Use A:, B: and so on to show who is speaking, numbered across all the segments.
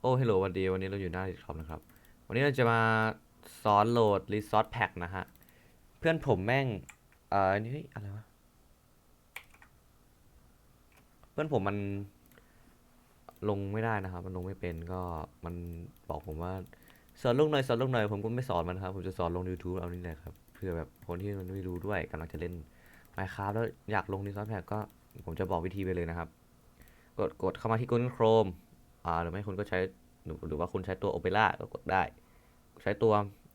A: โอ้เฮลโหลวันดีวันนี้เราอยู่หน้าดิสคอมนะครับ วันนี้เราจะมาสอนโหลด Resource Pack นะฮะ เพื่อนผมแม่ง เอ่อนี่อะไรวะ เพื่อนผมมันลงไม่ได้นะครับ มันลงไม่เป็นก็มันบอกผมว่า สอนลงหน่อยสอนลงหน่อยผมก็ไม่สอนมันครับ ผมจะสอนลง YouTube เอานี่แหละครับ เพื่อแบบคนที่มันไม่รู้ด้วยกำลังจะเล่น Minecraft แล้วอยากลง Resource Pack ก็ผมจะบอกวิธีไปเลยนะครับ กดกดเข้ามาที่ Google Chrome หรือไม่คุณก็ใช้หรือว่าคุณใช้ตัว Opera ก็กดได้ ใช้ตัว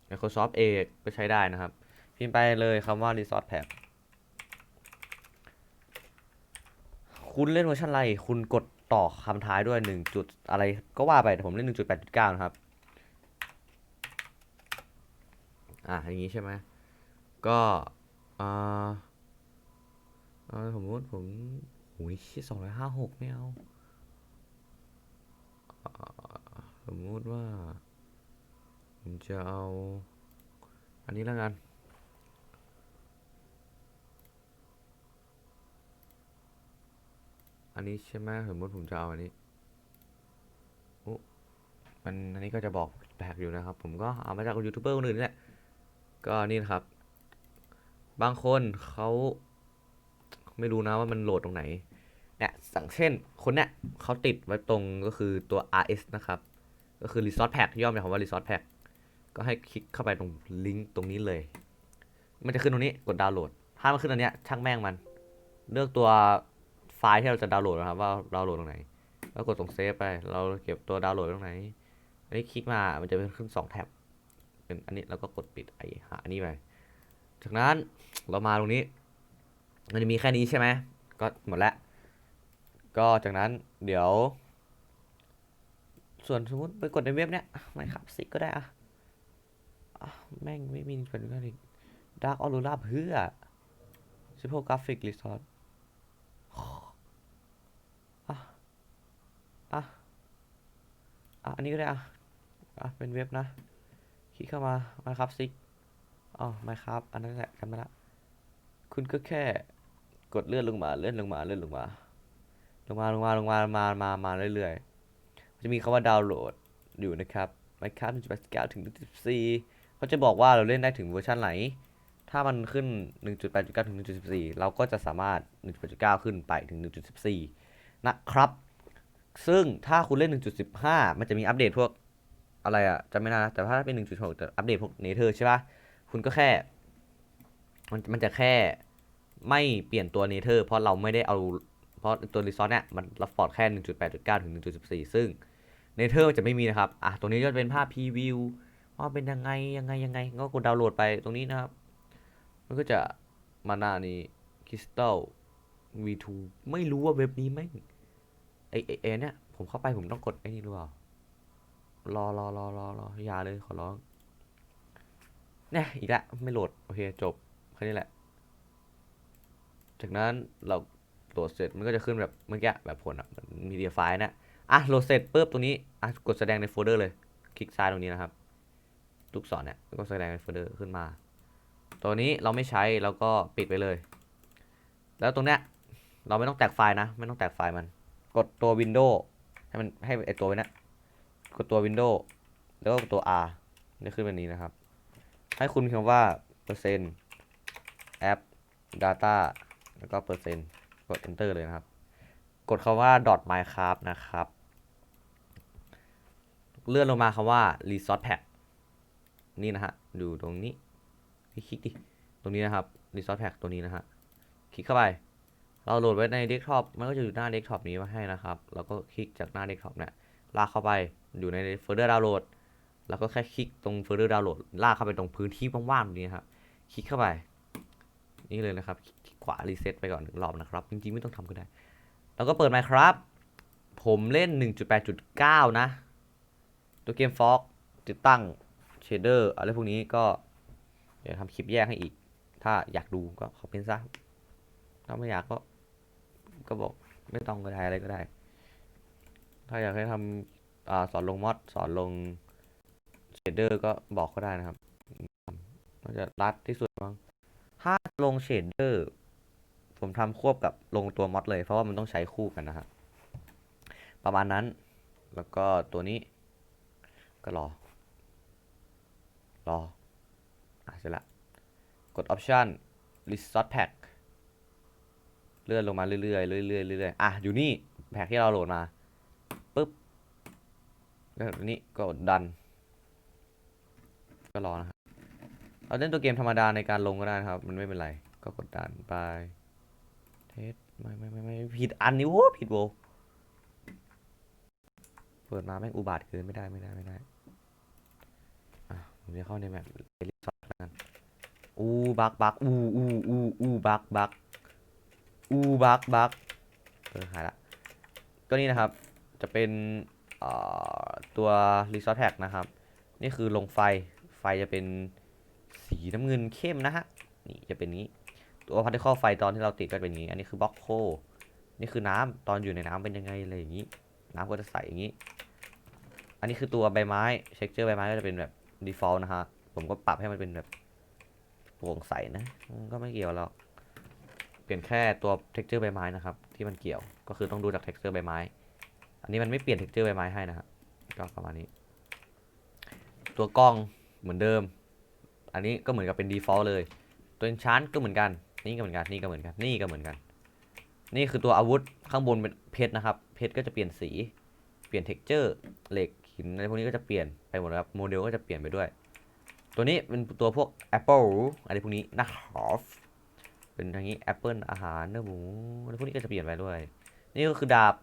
A: Microsoft Edge ก็ใช้ได้นะครับ พิมพ์ไปเลยคำว่า Resource Pack คุณเล่นเวอร์ชันอะไร คุณกดต่อคำท้ายด้วยหนึ่งจุดอะไรก็ว่าไปแต่ผมเล่นหนึ่งจุดแปดจุดเก้านะครับ อ่าอย่างนี้ใช่ไหม ก็อ่าอ่าสมมติผมโอ้ยสองร้อยห้าหกไม่เอา สมมติว่า ผมจะเอา อันนี้แล้วกัน อันนี้ใช่ไหมสมมติผมจะเอาอันนี้โอ้มันอันนี้ก็จะบอกแปลกอยู่นะครับ ผมก็เอามาจากยูทูบเบอร์คนอื่นนี่แหละ ก็นี่นะครับ บางคนเขาไม่รู้นะว่ามันโหลดตรงไหน เนี่ยสั่งเช่นคนเนี่ยเขาติดไว้ตรงก็คือตัว RS นะครับ ก็คือ Resource Pack ย่อมาจากคำว่า Resource Pack ก็ให้คลิกเข้าไปตรงลิงก์ตรงนี้เลย มันจะขึ้นตรงนี้กดดาวน์โหลด ถ้ามันขึ้นอันเนี้ยช่างแม่งมัน เลือกตัวไฟล์ที่เราจะดาวน์โหลดนะครับว่าดาวน์โหลดตรงไหน แล้วกดตรงเซฟไป เราเก็บตัวดาวน์โหลดตรงไหน อันนี้คลิกมา มันจะเป็นขึ้นสองแท็บ เป็นอันนี้เราก็กดปิดไอ้หาอันนี้ไป จากนั้นเรามาตรงนี้ มันจะมีแค่นี้ใช่ไหม ก็หมดแล้ว ก็จากนั้นเดี๋ยว ส่วนสมมติไปกดในเว็บเนี้ยไม่ครับสิก็ได้อะแม่งไม่มีเป็นก็อีกดาร์กออรูราเพื่อซิโพกราฟิกรีสอร์ทอะอะอะอันนี้ก็ได้อะอะเป็นเว็บนะ คลิกเข้ามามาครับซิกอ๋อไม่ครับ อันนั้นแหละจำได้ละ คุณก็แค่กดเลื่อนลงมา เลื่อนลงมา เลื่อนลงมา ลงมาลงมาลงมามามามาเรื่อยๆจะมีคำว่าดาวน์โหลดอยู่นะครับ Minecraft 1.89ถึง1.14เขาจะบอกว่าเราเล่นได้ถึงเวอร์ชันไหน ถ้ามันขึ้น 1.8.9 ถึง 1.14 เราก็จะสามารถ 1.8.9 ขึ้นไปถึง 1.14 นะครับ ซึ่งถ้าคุณเล่น 1.15 มันจะมีอัปเดตพวกอะไรอะจำไม่ได้แต่ถ้าเป็น 1.6จะอัปเดตพวกเนเธอร์ใช่ปะคุณก็แค่ มันมันจะแค่ไม่เปลี่ยนตัวเนเธอร์เพราะเราไม่ได้เอา เพราะตัวรีซอสเนี่ยมันรับพอร์ตแค่ 1.8.9 ถึง 1.14 ซึ่งเนเธอร์จะไม่มีนะครับ อะ ตรงนี้ก็จะเป็นภาพพรีวิวว่าเป็นยังไงยังไงยังไง ก็กดดาวน์โหลดไปตรงนี้นะครับ มันก็จะมาหน้านี้ Crystal V2 ไม่รู้ว่าเว็บนี้ไม่งไอไอไอเนี่ย ผมเข้าไปผมต้องกดไอ้นี่หรือเปล่า รอรอรอรอรออย่าเลยขอร้องเนี่ยอีกแล้วไม่โหลด โอเค จบ แค่นี้แหละ จากนั้นเรา โหลดเสร็จมันก็จะขึ้นแบบเมื่อกี้แบบผลอะมีเดียไฟล์นะอะโหลดเสร็จปุ๊บตรงนี้อะกดแสดงในโฟลเดอร์เลย คลิกซ้ายตรงนี้นะครับลูกศรเนี่ยก็แสดงในโฟลเดอร์ขึ้นมา ตัวนี้เราไม่ใช้เราก็ปิดไปเลย แล้วตรงเนี้ยเราไม่ต้องแตกไฟล์นะ ไม่ต้องแตกไฟล์มัน กดตัว Windows ให้มันให้ไอตัวไว้นะกดตัว Windows แล้วก็ตัว R จะขึ้นแบบนี้นะครับ ให้คุณพิมพ์ว่าเปอร์เซ็นต์แอป data แล้วก็เปอร์เซ็นต์ กด enter เลยนะครับ กดคำว่า dot minecraft นะครับ เลื่อนลงมาคำว่า resource pack นี่นะฮะดูตรงนี้คลิกดิตรงนี้นะครับ resource pack ตัวนี้นะฮะคลิกเข้าไปเราโหลดไว้ในเดสก์ท็อปมันก็จะอยู่หน้าเดสก์ท็อปนี้มาให้นะครับ แล้วก็คลิกจากหน้าเดสก์ท็อปเนี่ยลากเข้าไปอยู่ในโฟลเดอร์ดาวน์โหลด แล้วก็แค่คลิกตรงโฟลเดอร์ดาวน์โหลดลากเข้าไปตรงพื้นที่ว่างๆตรงนี้ครับ คลิกเข้าไป นี่เลยนะครับ ขวารีเซ็ตไปก่อนหนึ่งรอบนะครับ จริงๆ ไม่ต้องทำก็ได้ แล้วก็เปิด Minecraft ผมเล่น 1.8.9 นะ ตัวเกมฟอกติดตั้งเชเดอร์อะไรพวกนี้ก็ เดี๋ยวทำคลิปแยกให้อีก ถ้าอยากดูก็คอมเมนซะ ถ้าไม่อยากก็ ก็บอกไม่ต้องก็ได้อะไรก็ได้ ถ้าอยากให้ทำอสอนลงมอดสอนลงเชเดอร์ก็บอกก็ได้นะครับมันจะรัดที่สุดมั้งถ้าลงเชดเดอร์ ผมทำควบกับลงตัวมอดเลย เพราะว่ามันต้องใช้คู่กันนะฮะประมาณนั้นแล้วก็ตัวนี้ ก็รอ รอ อะเสร็จละ กด Option Resort Pack เลื่อนลงมาเรื่อยๆเรื่อยๆเรื่อยๆอะ อยู่นี่ แพ็กที่เราโหลดมาปุ๊บแล้วนี้ก็กดดัน ก็รอนะครับ เราเล่นตัวเกมธรรมดาในการลงก็ได้นะครับ มันไม่เป็นไร ก็กดดันไป เทสไม่ไม่ไม่ไม่ผิดอันนี้โว้ผิดโวเปิดมาแม่งอุบาทเกินไม่ได้ไม่ได้ไม่ได้อะผมจะเข้าในแมปเอลิซอแล้วกันอู้บักบักอู้อู้อู้อู้บักบักอู้บักบักเออหายละก็นี่นะครับจะเป็นตัว Resort Pack นะครับ นี่คือลงไฟไฟจะเป็นสีน้ำเงินเข้มนะฮะ นี่จะเป็นนี้ ตัวพาร์ติเคิลไฟตอนที่เราติดก็เป็นอย่างนี้ อันนี้คือบล็อกโค นี่คือน้ำตอนอยู่ในน้ำเป็นยังไงอะไรอย่างนี้ น้ำก็จะใสอย่างนี้ อันนี้คือตัวใบไม้เช็คเจอร์ใบไม้ก็จะเป็นแบบ default นะฮะ ผมก็ปรับให้มันเป็นแบบโปร่งใสนะก็ไม่เกี่ยวหรอก เปลี่ยนแค่ตัว texture ใบไม้นะครับ ที่มันเกี่ยว ก็คือต้องดูจาก texture ใบไม้ อันนี้มันไม่เปลี่ยน texture ใบไม้ให้นะครับก็ประมาณนี้ ตัวกล้องเหมือนเดิม อันนี้ก็เหมือนกับเป็น default เลย ตัว enchant ก็เหมือนกัน นี่ก็เหมือนกันนี่ก็เหมือนกันนี่ก็เหมือนกัน นี่คือตัวอาวุธข้างบนเป็นเพชรนะครับ เพชรก็จะเปลี่ยนสีเปลี่ยน texture เหล็กหินอะไรพวกนี้ก็จะเปลี่ยนไปหมดครับโมเดลก็จะเปลี่ยนไปด้วย ตัวนี้เป็นตัวพวก Apple อะไรพวกนี้นะครับเป็นอย่างนี้ Apple อาหารเนื้อหมูอะไรพวกนี้ก็จะเปลี่ยนไปด้วย นี่ก็คือดาบ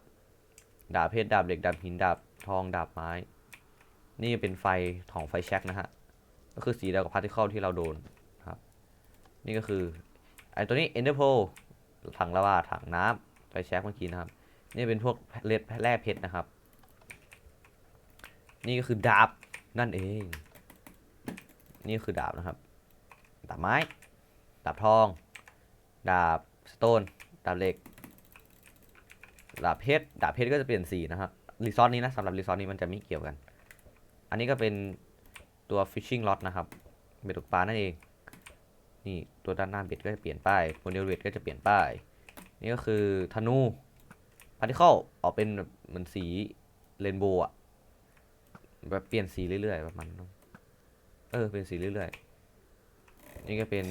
A: ดาบเพชรดาบเหล็กดาบหินดาบทองดาบไม้ นี่เป็นไฟของไฟแช็กนะฮะก็คือสีเดียวกับพาร์ติเคิลที่เราโดนครับ นี่ก็คือ ไอ้ตัวนี้ Ender Pearl ถังละว่าถังน้ำไฟแช็กเมื่อกี้นะครับ นี่เป็นพวกเลดแร่เพชรนะครับ นี่ก็คือดาบนั่นเอง นี่คือดาบนะครับ ดาบไม้ ดาบทอง ดาบสโตน ดาบเหล็ก ดาบเพชร ดาบเพชรก็จะเปลี่ยนสีนะครับรีซอสนี้นะสำหรับรีซอสนี้มันจะไม่เกี่ยวกัน อันนี้ก็เป็นตัว fishing rod นะครับ เบ็ดตกปลานั่นเอง นี่ตัวด้านหน้าเบ็ดก็จะเปลี่ยนป้ายโมเดลเบ็ดก็จะเปลี่ยนป้าย นี่ก็คือธนูพาร์ติเคิลออกเป็นแบบเหมือนสีเรนโบว์อะแบบเปลี่ยนสีเรื่อยๆประมาณนั้นเออ เป็นสีเรื่อยๆ นี่ก็เป็น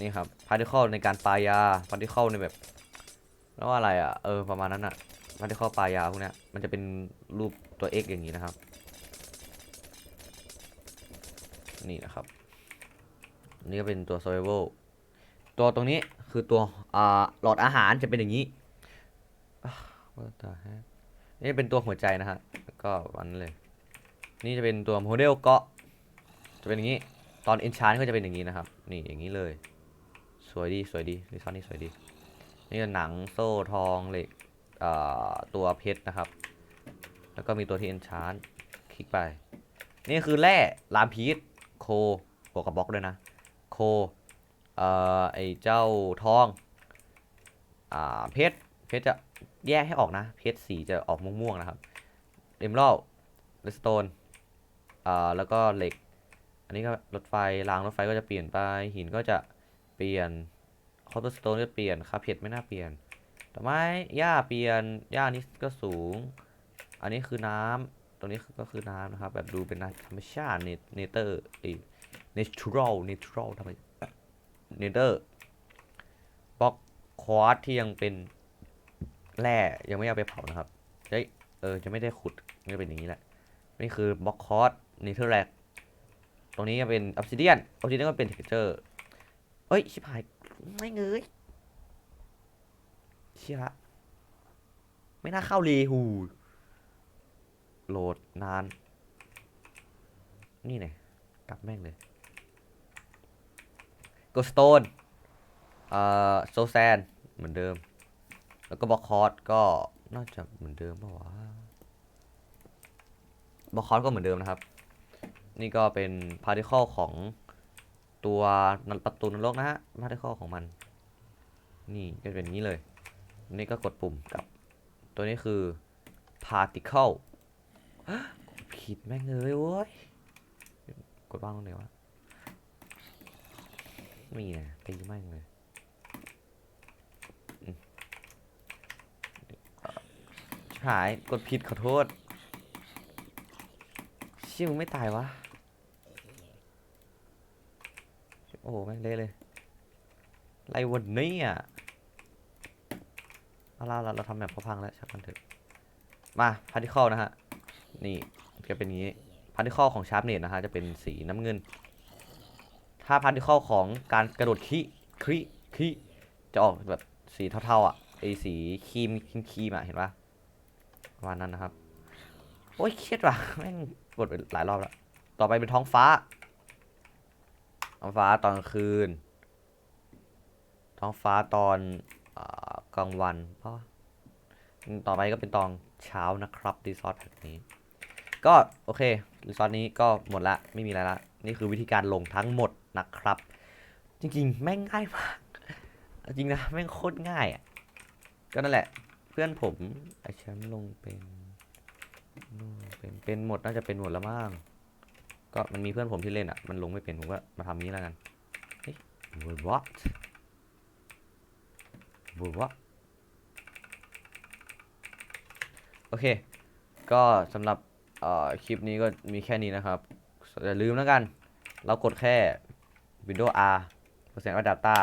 A: นี่ครับพาร์ติเคิลในการปายาพาร์ติเคิลในแบบแล้วว่าอะไรอะเออ ประมาณนั้นอะพาร์ติเคิลปายาพวกเนี้ย มันจะเป็นรูปตัว X อย่างนี้นะครับ นี่นะครับ นี่ก็เป็นตัว survival ตัวตรงนี้คือตัวอ่าหลอดอาหารจะเป็นอย่างนี้ What the heck นี่เป็นตัวหัวใจนะฮะแล้วก็วันนั้เลย นี่จะเป็นตัวโมเดลเกาะ จะเป็นอย่างนี้ ตอนเอนชานก็จะเป็นอย่างนี้นะครับ นี่อย่างนี้เลย สวยดีสวยดีรีซอนนี่สวยดี นี่ก็หนังโซ่ทองเหล็กตัวเพชรนะครับ แล้วก็มีตัวที่เอนชานคลิกไป นี่คือแร่ลามพีชโคบวกกับบล็อกด้วยนะ โคเอ่อไอเจ้าทองอ่าเพชรเพชรจะแยกให้ออกนะ เพชรสีจะออกม่วงๆนะครับเอมรัลเลสโตนอ่าแล้วก็เหล็ก อันนี้ก็รถไฟรางรถไฟก็จะเปลี่ยนไป หินก็จะเปลี่ยนคอ r เ s อร์สโตนก็เปลี่ยนคาเพชรไม่น่าเปลี่ยนแต่ไม้หญ้าเปลี่ยนหญ้านี้ก็สูง อันนี้คือน้ำตรงนี้ก็คือน้ำนะครับ แบบดูเป็นธรรมชาติเนเตอร์ไอ natural natural ทำไมเนเธอร์บล็อกควอตที่ยังเป็นแร่ยังไม่เอาไปเผานะครับเฮ้ยเออจะไม่ได้ขุดจะเป็นอย่างนี้แหละ นี่คือบล็อกคอร์สเนเธอร์แลกตรงนี้จะเป็นออ s ซิเดียนออ s ซิเดียนก็เป็นเทคเจอร์เอ้ย ชิบหาย ไม่เงยเชี่ยละไม่น่าเข้าเลยหูโหลดนาน นี่ไงกลับแม่งเลย กสโตนเอ่อโซแซนเหมือนเดิม แล้วก็บล็อกคอร์สก็น่าจะเหมือนเดิมป่าวะบล็อกคอร์สก็เหมือนเดิมนะครับ นี่ก็เป็นพาร์ติเคิลของตัวประตูนรกนะฮะพาร์ติเคิลของมัน นี่ก็เป็นนี้เลย นี่ก็กดปุ่มกับ ตัวนี้คือพาร์ติเคิลผิดแม่งเลยโว้ย กดว่างตรงไหนวะ มีนะตีม่งเลยหายกดผิดขอโทษชี่ยมึงไม่ตายวะ โอ้โหแม่งเละเลยไรวันนี้อะเอาละเราเราทำแบบพอพังแล้วช่างมันเถอะมาพาร์ติเคิลนะฮะ นี่จะเป็นงนี้พาร์ติเคิลของชาร์ปเนตนะฮะ จะเป็นสีน้ำเงิน ถ้าพาร์ติเคิลของการกระโดดคีคีคีจะออกแบบสีเทาๆอะไอสีครีมครีมครีมอะเห็นปะประมาณนั้นนะครับ โอ้ยเครียดว่ะแม่งกดไปหลายรอบแล้ว ต่อไปเป็นท้องฟ้า ท้องฟ้าตอนกลางคืน ท้องฟ้าตอนอกลางวันเพราะต่อไปก็เป็นตอนเช้านะครับรีสอร์ทแบบนี้ก็โอเครีสอร์ทนี้ก็หมดละไม่มีอะไรละ นี่คือวิธีการลงทั้งหมด นะครับ จริงๆ แม่งง่ายมาก จริงนะ แม่งโคตรง่ายอะ ก็นั่นแหละ เพื่อนผมไอแชมป์ลงเป็นเป็น เป็นหมดน่าจะเป็นหมดแล้วมั้ง ก็มันมีเพื่อนผมที่เล่นอะ มันลงไม่เป็น ผมก็มาทำนี้แล้วกัน เฮ้ย what what โอเค ก็สำหรับคลิปนี้ก็มีแค่นี้นะครับ อย่าลืมแล้วกัน เรากดแค่ Windows R เปอร์เซ็นต์ Data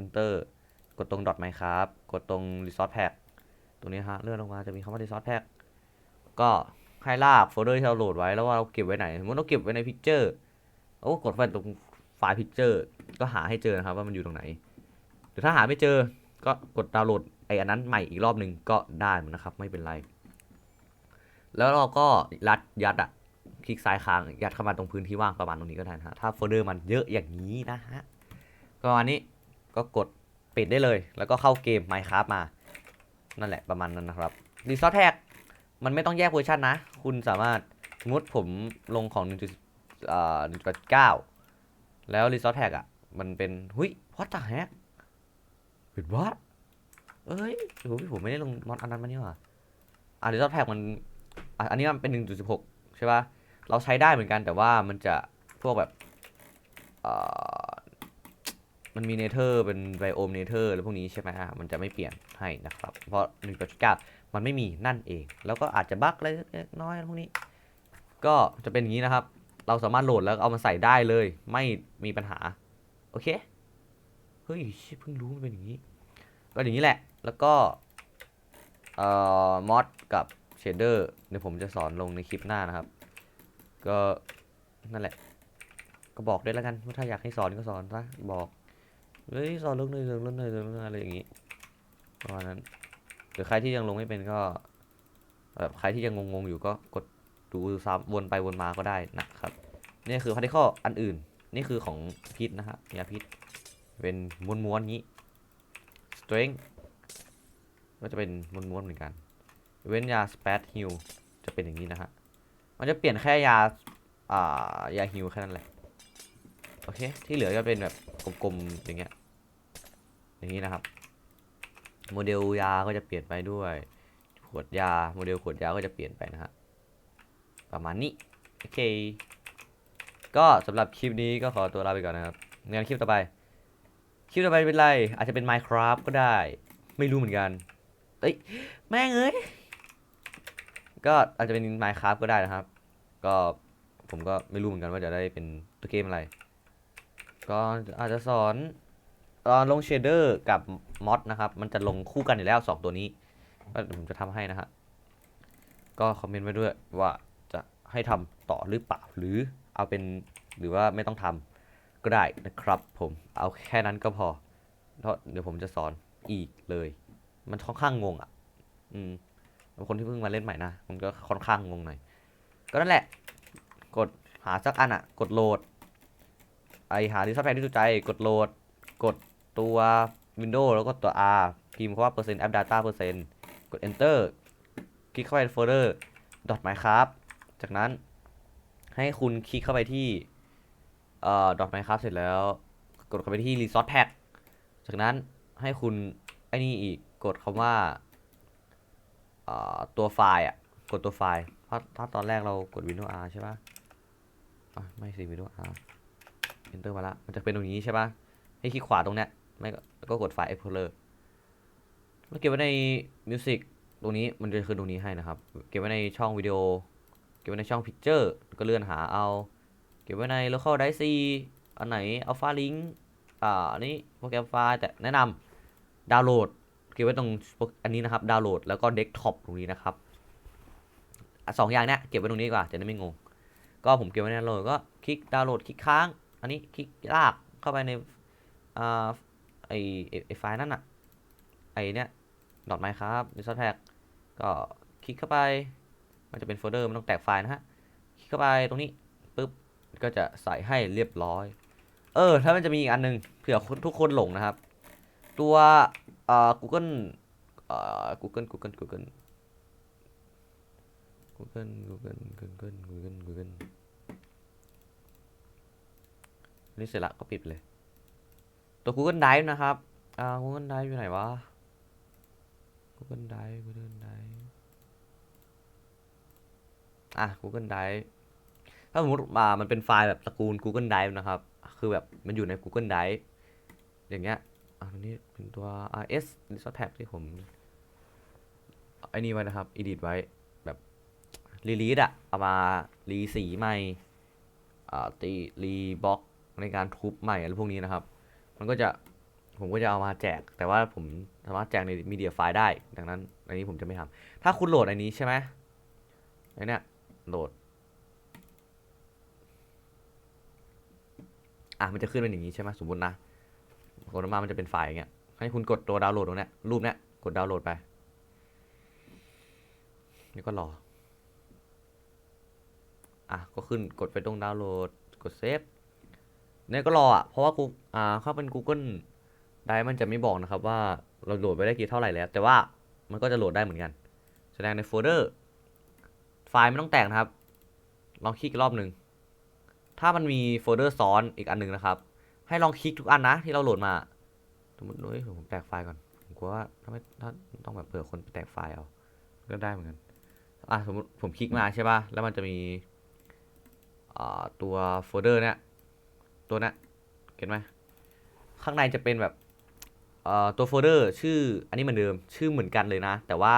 A: Enter กดตรง dot ไหมครับกดตรง Resource Pack ตรงนี้ฮะเลื่อนลงมาจะมีคำว่า Resource Pack ก็ให้ลากโฟลเดอร์ที่เราโหลดไว้แล้วว่าเราเก็บไว้ไหนสมมติเราเก็บไว้ใน Picture เราก็กดไปตรงไฟล์ Picture ก็หาให้เจอนะครับว่ามันอยู่ตรงไหนหรือถ้าหาไม่เจอก็กดดาวน์โหลดไอ้อันนั้นใหม่อีกรอบหนึ่งก็ได้เหมือนนะครับไม่เป็นไร แล้วเราก็รัดยัดอะ คลิกซ้ายค้างยัดเข้ามาตรงพื้นที่ว่างประมาณตรงนี้ก็ได้นะฮะถ้าโฟลเดอร์มันเยอะอย่างนี้นะฮะประมาณนี้ก็กดปิดได้เลย แล้วก็เข้าเกม Minecraft มา นั่นแหละประมาณนั้นนะครับรีซอสแท็กมันไม่ต้องแยกเวอร์ชันนะ คุณสามารถสมมติผมลงของ1.9อ่า1.9แล้วรีซอสแท็กอะ มันเป็นหุย what the heck เป็น what เอ้ยโอ้ยผมไม่ได้ลงมอดอันนั้นมานี่หว่าอ่ารีซอสแท็กมันอันนี้มันเป็น 1.16 ใช่ป่ะ เราใช้ได้เหมือนกันแต่ว่ามันจะพวกแบบมันมีเนเธอร์เป็นไบโอมเนเธอร์แล้วพวกนี้ใช่ไหมฮะมันจะไม่เปลี่ยนให้นะครับ เพราะ1.9มันไม่มีนั่นเอง แล้วก็อาจจะบั๊กเล็กน้อยพวกนี้ ก็จะเป็นอย่างนี้นะครับ เราสามารถโหลดแล้วเอามาใส่ได้เลย ไม่มีปัญหา โอเค เฮ้ยเพิ่งรู้มันเป็นอย่างนี้ ก็อย่างนี้แหละ แล้วก็เอ่อมอดกับเชดเดอร์เดี๋ยวผมจะสอนลงในคลิปหน้านะครับ ก็นั่นแหละ ก็บอกด้วยแล้วกันว่าถ้าอยากให้สอนก็สอนซะบอกเฮ้ยสอนลงหน่อยลงหน่อยลงหน่อยอะไรอย่างงี้ประมาณนั้นหรือใครที่ยังลงไม่เป็นก็แบบใครที่ยังงงๆอยู่ก็กดดูซ้ำวนไปวนมาก็ได้นะครับนี่คือพาร์ติเคิลอันอื่น นี่คือของพิษนะฮะยาพิษเป็นม้วนๆงี้ strength ก็จะเป็นม้วนๆเหมือนกันเว้นยาสเปซฮิลจะเป็นอย่างนี้นะฮะ มันจะเปลี่ยนแค่ยา อ่ายาฮิลแค่นั้นแหละ โอเค ที่เหลือจะเป็นแบบกลมๆอย่างเงี้ย อย่างนี้นะครับ โมเดลยาก็จะเปลี่ยนไปด้วย ขวดยา โมเดลขวดยาก็จะเปลี่ยนไปนะฮะ ประมาณนี้ โอเค ก็สำหรับคลิปนี้ก็ขอตัวลาไปก่อนนะครับงานคลิปต่อไป คลิปต่อไปเป็นไร อาจจะเป็น Minecraft ก็ได้ ไม่รู้เหมือนกันเอ้ย แม่งเอ้ย ก็อาจจะเป็น Minecraft ก็ได้นะครับ ก็ผมก็ไม่รู้เหมือนกันว่าจะได้เป็นตัวเกมอะไร ก็อาจจะสอนเอ่อลงเชเดอร์กับมอดนะครับ มันจะลงคู่กันอยู่แล้ว2ตัวนี้ก็ผมจะทำให้นะฮะก็คอมเมนต์ไว้ด้วยว่าจะให้ทำต่อหรือเปล่าหรือเอาเป็นหรือว่าไม่ต้องทำก็ได้นะครับผมเอาแค่นั้นก็พอเพราะเดี๋ยวผมจะสอนอีกเลย มันค่อนข้างงงอะ อืมคนที่เพิ่งมาเล่นใหม่นะ มันก็ค่อนข้างงงหน่อย ก็นั่นแหละ กดหาสักอันอะกดโหลด ไอหาที่ซับแพคที่ถูกใจ กดโหลด กดตัว Windows แล้วก็ตัว R พิมพ์คำว่าเปอร์เซ็นต์ app data เปอร์เซ็นต์กด enter คลิกเข้าไปในโฟลเดอร์ minecraft จากนั้นให้คุณคลิกเข้าไปที่เอ่อ minecraft เสร็จแล้ว กดเข้าไปที่ resource pack จากนั้นให้คุณไอ้นี่อีกกดคำว่าเอ่อตัวไฟล์อะ กดตัวไฟล์ เพราะถ้าตอนแรกเรากด Windows R ใช่ปะ่ะไม่สิ Windows R Enter มาละ มันจะเป็นตรงนี้ใช่ปะให้คลิกขวาตรงเนี้ย ไม่ก็ก็กดไฟล์ Explorer แล้วเก็บไว้ใน Music ตรงนี้มันจะขึ้นตรงนี้ให้นะครับ เก็บไว้ในช่องวิดีโอ เก็บไว้ในช่อง Picture ก็เลื่อนหาเอา เก็บไว้ใน local dice อันไหน alpha link อ่าอันนี้โปรแกรมไฟล์แต่แนะนำดาวน์โหลดเก็บไว้ตรงอันนี้นะครับ ดาวน์โหลดแล้วก็เดสก์ท็อปตรงนี้นะครับ สองอย่างเนี้ยเก็บไว้ตรงนี้ดีกว่าจะได้ไม่งง ก็ผมเก็บไว้ในดาวน์โหลดก็คลิกดาวน์โหลดคลิกค้าง อันนี้คลิกลากเข้าไปในอ่าไอไอไอไฟล์นั่นอะไอเนี้ยดอทไมครับรีซอสแพ็กก็คลิกเข้าไป มันจะเป็นโฟลเดอร์มันต้องแตกไฟล์นะฮะ คลิกเข้าไปตรงนี้ปุ๊บก็จะใส่ให้เรียบร้อย เออ ถ้ามันจะมีอีกอันหนึงเผื่อทุกคนหลงนะครับ ตัวเอ่อ Google เอ่อ Google Google Google Google Google Google Google Google นี่เสร็จละก็ปิดเลย ตัว Google Drive นะครับ อ่า Google Drive อยู่ไหนวะ Google Drive Google Drive อะ Google Drive ถ้าสมมติมามันเป็นไฟล์แบบตระกูล Google Drive นะครับ คือแบบมันอยู่ใน Google Drive อย่างเงี้ย อะอันนี้เป็นตัว RS Resource Pack ที่ผมไอ้นี่ไว้นะครับ edit ไว้ รีลีสอะเอามารีสีใหม่ตีรีบล็อกในการทุบใหม่อะไรพวกนี้นะครับ มันก็จะผมก็จะเอามาแจก แต่ว่าผมสามารถแจกในมีเดียไฟล์ได้ ดังนั้นอันนี้ผมจะไม่ทำถ้าคุณโหลดอันนี้ใช่ไหมไอเนี้ยโหลด อะมันจะขึ้นเป็นอย่างนี้ใช่ไหมสมมตินะกดออกมามันจะเป็นไฟล์อย่างเงี้ย ให้คุณกดตัวดาวน์โหลดตรงเนี้ยรูปเนี้ยกดดาวน์โหลดไป นี่ก็รอ อะก็ขึ้นกดไปตรงดาวน์โหลดกดเซฟเนี่ยก็รออะเพราะว่ากูอ่าเข้าเป็น Google ได้มันจะไม่บอกนะครับว่าเราโหลดไปได้กี่เท่าไหร่แล้ว แต่ว่ามันก็จะโหลดได้เหมือนกัน แสดงในโฟลเดอร์ ไฟล์ไม่ต้องแตกนะครับลองคลิกอีกรอบหนึ่งถ้ามันมีโฟลเดอร์ซ้อนอีกอันหนึ่งนะครับ ให้ลองคลิกทุกอันนะที่เราโหลดมาสมมติเฮ้ยผมแตกไฟล์ก่อนผมกลัวว่าถ้าไม่ถ้าต้องแบบเผื่อคนไปแตกไฟล์เอาก็ได้เหมือนกันอะสมมติผมคลิกมาใช่ป่ะแล้วมันจะมี ตัวโฟลเดอร์เนี้ยตัวนี้เห็นไหมข้างในจะเป็นแบบตัวโฟลเดอร์ชื่ออันนี้เหมือนเดิมชื่อเหมือนกันเลยนะ แต่ว่า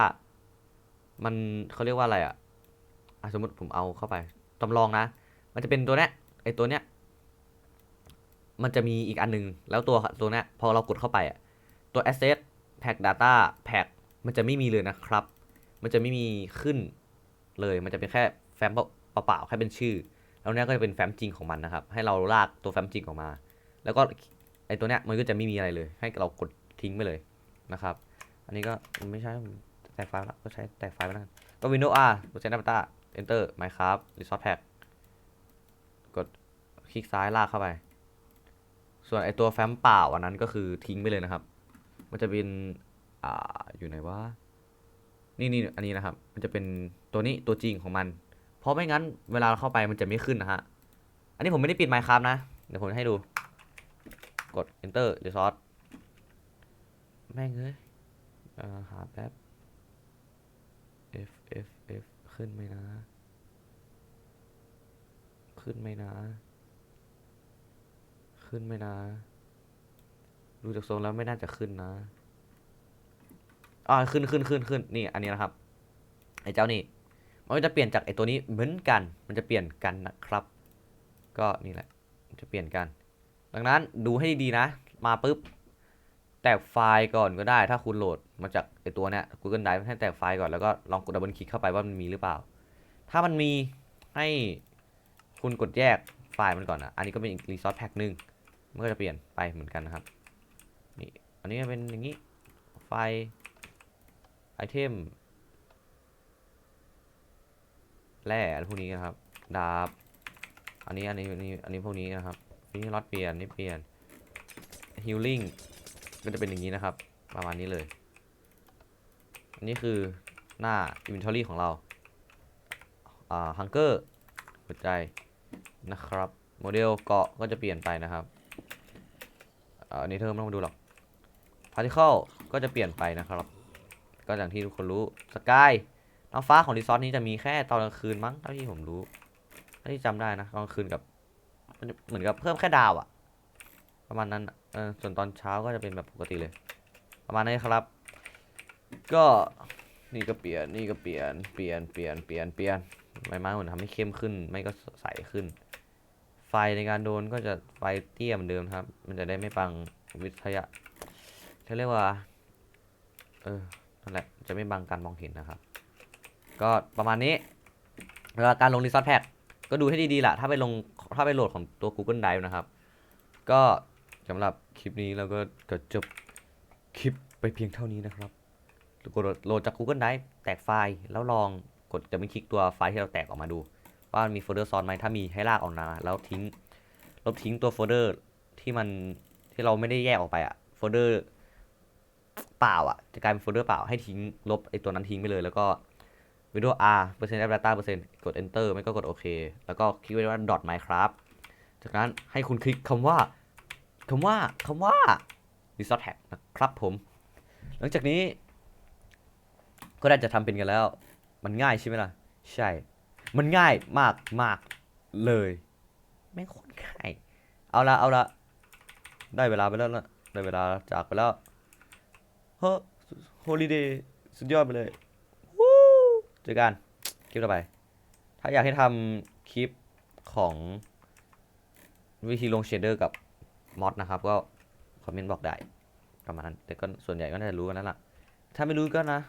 A: มันเขาเรียกว่าอะไรอะอะสมมติผมเอาเข้าไปจำลองนะ มันจะเป็นตัวเนี้ยไอตัวเนี้ยมันจะมีอีกอันหนึง แล้วตัวตัวเนี้ยพอเรากดเข้าไปอะตัว asset pack data pack มันจะไม่มีเลยนะครับ มันจะไม่มีขึ้นเลย มันจะเป็นแค่แฟ้มเปล่าๆแค่เป็นชื่อ แล้วเนี้ยก็จะเป็นแฟ้มจริงของมันนะครับ ให้เราลากตัวแฟ้มจริงออกมา แล้วก็ไอตัวเนี้ยมันก็จะไม่มีอะไรเลย ให้เรากดทิ้งไปเลยนะครับ อันนี้ก็ไม่ใช่แตกไฟล์ละก็ใช้แตกไฟล์ไปแล้วกันก็ Windows R กดใช้ Data Enter Minecraft Resource Pack กดคลิกซ้ายลากเข้าไป ส่วนไอตัวแฟ้มเปล่าอันนั้นก็คือทิ้งไปเลยนะครับ มันจะเป็นอ่าอยู่ไหนวะนี่นี่อันนี้นะครับ มันจะเป็นตัวนี้ตัวจริงของมัน เพราะไม่งั้นเวลาเราเข้าไปมันจะไม่ขึ้นนะฮะ อันนี้ผมไม่ได้ปิด Minecraft นะ เดี๋ยวผมให้ดู กด enter resource แม่งเอ้ยหาแป๊บ f f f ขึ้นไหมนะ ขึ้นไหมนะ ขึ้นไหมนะ ดูจากทรงแล้วไม่น่าจะขึ้นนะอ่าขึ้นขึ้นขึ้นขึ้นนี่ อันนี้นะครับ ไอ้เจ้านี่ มันก็จะเปลี่ยนจากไอ้ตัวนี้เหมือนกัน มันจะเปลี่ยนกันนะครับ ก็นี่แหละ จะเปลี่ยนกัน ดังนั้นดูให้ดีๆนะ มาปุ๊บ แตกไฟล์ก่อนก็ได้ ถ้าคุณโหลดมาจากไอตัวเนี้ย Google Drive ให้แตกไฟล์ก่อน แล้วก็ลองกดดับเบิลคลิกเข้าไปว่ามันมีหรือเปล่า ถ้ามันมีให้คุณกดแยกไฟล์มันก่อนนะ อันนี้ก็เป็นอีกรีซอสแพ็กหนึ่งมันก็จะเปลี่ยนไปเหมือนกันนะครับ นี่ อันนี้เป็นอย่างนี้ ไฟล์ไอเทม แร่พวกนี้นะครับ ดาบ อันนี้อันนี้อันนี้อันนี้พวกนี้นะครับนี่รอดเปลี่ยนนี่เปลี่ยน healing ก็จะเป็นอย่างนี้นะครับ ประมาณนี้เลย อันนี้คือหน้า inventory ของเรา อ่า hunger หัวใจนะครับ โมเดลเกาะก็จะเปลี่ยนไปนะครับอันนี้เธอไม่ต้องมาดูหรอก particle ก็จะเปลี่ยนไปนะครับ ก็อย่างที่ทุกคนรู้ sky น้ำฟ้าของรีซอสนี้จะมีแค่ตอนกลางคืนมั้งเท่าที่ผมรู้เท่าที่จำได้นะตอนกลางคืนกับเหมือนกับเพิ่มแค่ดาวอะประมาณนั้นเออส่วนตอนเช้าก็จะเป็นแบบปกติเลย ประมาณนี้ครับ ก็นี่ก็เปลี่ยนนี่ก็เปลี่ยนเปลี่ยนเปลี่ยนเปลี่ยนเปลี่ยนใบไม้หมทำให้เข้มขึ้น ไม่ก็ใสขึ้น ไฟในการโดนก็จะไฟเตี้ยเหมือนเดิมครับ มันจะได้ไม่บังวิทยาเขาเรียกว่า เออนั่นแหละจะไม่บังการมองเห็นนะครับ ก็ประมาณนี้เวลาการลงรีซอสแพ็กก็ดูให้ดีๆล่ะ ถ้าไปลงถ้าไปโหลดของตัว Google Drive นะครับ ก็สำหรับคลิปนี้เราก็ก็จบคลิปไปเพียงเท่านี้นะครับกดโหลดจาก Google Drive แตกไฟล์แล้วลองกดจะไม่คลิกตัวไฟล์ที่เราแตกออกมาดู ว่ามีโฟลเดอร์ซ้อนไหมถ้ามีให้ลากออกมาแล้วทิ้งลบทิ้งตัวโฟลเดอร์ที่มันที่เราไม่ได้แยกออกไปอะโฟลเดอร์เปล่าอะจะกลายเป็นโฟลเดอร์เปล่าให้ทิ้งลบไอตัวนั้นทิ้งไปเลยแล้วก็ Windows R เปอร์เซ็นต์ App Data เปอร์เซ็นต์กด Enter ไม่ก็กดโอเค แล้วก็คลิกไว้ว่า dot .minecraft จากนั้นให้คุณคลิกคำว่าคำว่าคำว่า Resort Hack นะครับผม หลังจากนี้ ก็ได้จะทำเป็นกันแล้ว มันง่ายใช่ไหมล่ะ ใช่ มันง่ายมากมากเลยแม่งโคตรง่าย เอาละเอาละได้เวลาไปแล้วนะได้เวลาจากไปแล้วเฮ้โฮลิเดย์สุดยอดไปเลย เจอกันคลิปต่อไป ถ้าอยากให้ทำคลิปของวิธีลงเชเดอร์กับมอดนะครับ ก็คอมเมนต์บอกได้ประมาณนั้นแต่ก็ส่วนใหญ่ก็น่าจะรู้กันแล้วล่ะ ถ้าไม่รู้ก็นะ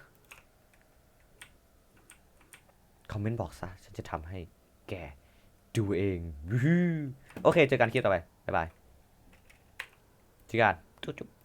A: คอมเมนต์บอกซะ ฉันจะทำให้แกดูเอง โอเค เจอกันคลิปต่อไป บ๊ายบายเจอกัน